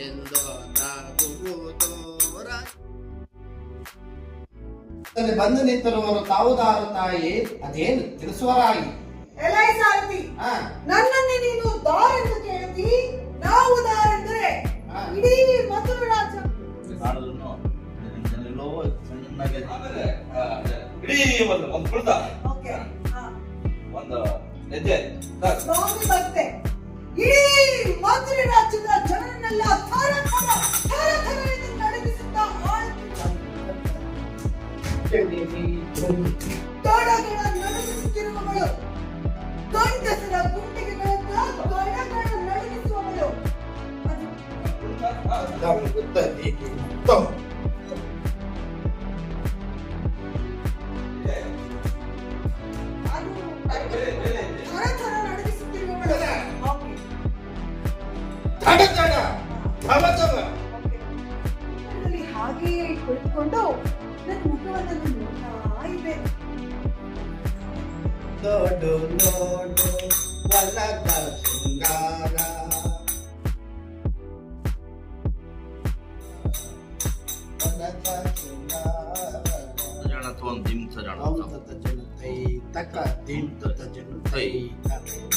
ಎಂದು ನಗುವುದು ಬಂದು ನಿಂತಿರುವರು ತಾವುದಾರು ತಾಯಿ ಅದೇನು ತಿಳಿಸುವರಾಗಿ. ಎಲೈ ಸಾರತಿ ನನ್ನನ್ನೇ ನೀನು ದಾರೆಂದು ಕೇಳ್ತಿ? ನಾವು ದಾರೆಂದರೆ ಹಾ. ಇಡೀ ಮಧುರ ರಾಜ್ಯ. ಇಡೀ ಒಂದು ಒಂದು ಕುಳಿತ ಓಕೆ ಹಾ ಒಂದು ಹೆಜ್ಜೆ ಭಕ್ತೆ. ಇಡೀ ಮಧುರ ರಾಜ್ಯದ ಜನರನ್ನೆಲ್ಲ ತೊಡಗಳ ನಡುಗಿಸುತ್ತಿರುವವಳು ಗಂಡಸರ ಗುಂಡಿಗೆಗಳಿಂದ ತೊಡಗಳ ನಡುಗಿಸುವವಳು. ಅದು ಅದು ಅಲ್ಲಿ ಹಾಗೆಯೇ ಕುಳಿತುಕೊಂಡು ನನ್ನ ಮುಖವನ್ನು ನೋಡ್ತಾ ಇದ್ದೆ ನೋಡು ನೋಡು ಒಲದ ಶೃಂಗಾರ ಒಲದ ಶೃಂಗಾರ ಸಜಾಣ ತಗೊಂಡ್ ದಿಮ್ ಸಜಾಣ ತಗೊಂಡ್. ಔತದ ಜನತೈ ತಕ ದಿಂತದ ಜನತೈ ಹೆಣ್ಣಾದರೂ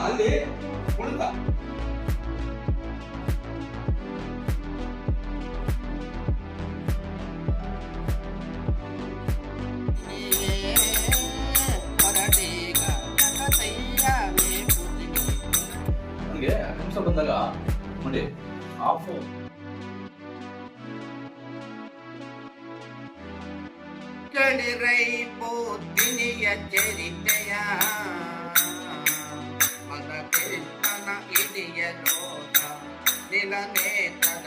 ಅಲ್ಲಿ ಕುಳಿತ ಹೊರಡೀಗ ನಗತಯ್ಯ ಮೇಗುದಿಗೆ. ನನಗೆ ಹಿಂಸ ಬಂದಾಗ ನೋಡಿ ಆಫ್ ಕೇಳಿರೈ ಪೋತಿನಿಯ ಚರಿತೆಯ ಮದ ಕೃಷ್ಣನ ಇಡಿಯ ಲೋಕ ನಿಲನೇತದ